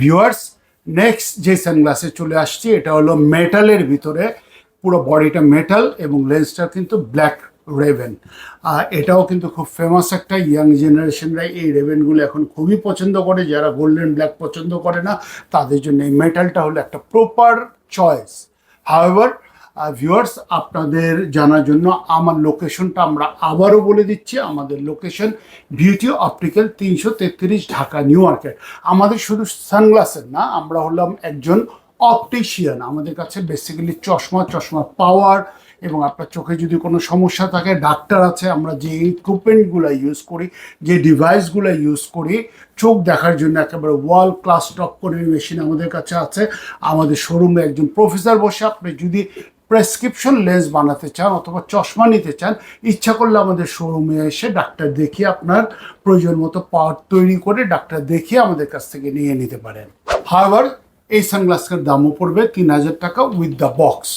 Viewers next যে সানগ্লাসে চলে আসছি, এটা হলো মেটালের ভিতরে পুরো বডিটা মেটাল এবং লেন্সটা কিন্তু ব্ল্যাক রেভেন এটাও কিন্তু খুব ফেমাস একটা ইয়াং জেনারেশনরা এই রেভেনগুলো এখন খুবই পছন্দ করে। যারা গোল্ডেন ব্ল্যাক পছন্দ করে না, তাদের জন্য এই মেটালটা হলো একটা প্রপার চয়েস হাওয়েভার ভিউয়ার্স আপনাদের জানার জন্য আমার লোকেশনটা আমরা আবারও বলে দিচ্ছি, আমাদের লোকেশন বিউটি অপটিক্যাল তিনশো তেত্রিশ ঢাকা নিউ মার্কেট আমাদের শুধু সানগ্লাসের না, আমরা হলাম একজন অপটিশিয়ান আমাদের কাছে বেসিক্যালি চশমা চশমার পাওয়ার এবং আপনার চোখে যদি কোনো সমস্যা থাকে ডাক্তার আছে, আমরা যে ইকুইপমেন্টগুলো ইউজ করি, যে ডিভাইসগুলো ইউজ করি, চোখ দেখার জন্য একেবারে ওয়াল ক্লাস টপ করে মেশিন আমাদের কাছে আছে। আমাদের শোরুমে একজন প্রফেসর বসে, আপনি যদি প্রেসক্রিপশন লেন্স বানাতে চান অথবা চশমা নিতে চান, ইচ্ছা করলে আমাদের শোরুমে এসে ডাক্তার দেখিয়ে আপনার প্রয়োজন মতো পাওয়ার তৈরি করে ডাক্তার দেখিয়ে আমাদের কাছ থেকে নিয়ে নিতে পারেন। হাওয়ার এই সানগ্লাসের দামও পড়বে তিন হাজার টাকা উইথ দ্য বক্স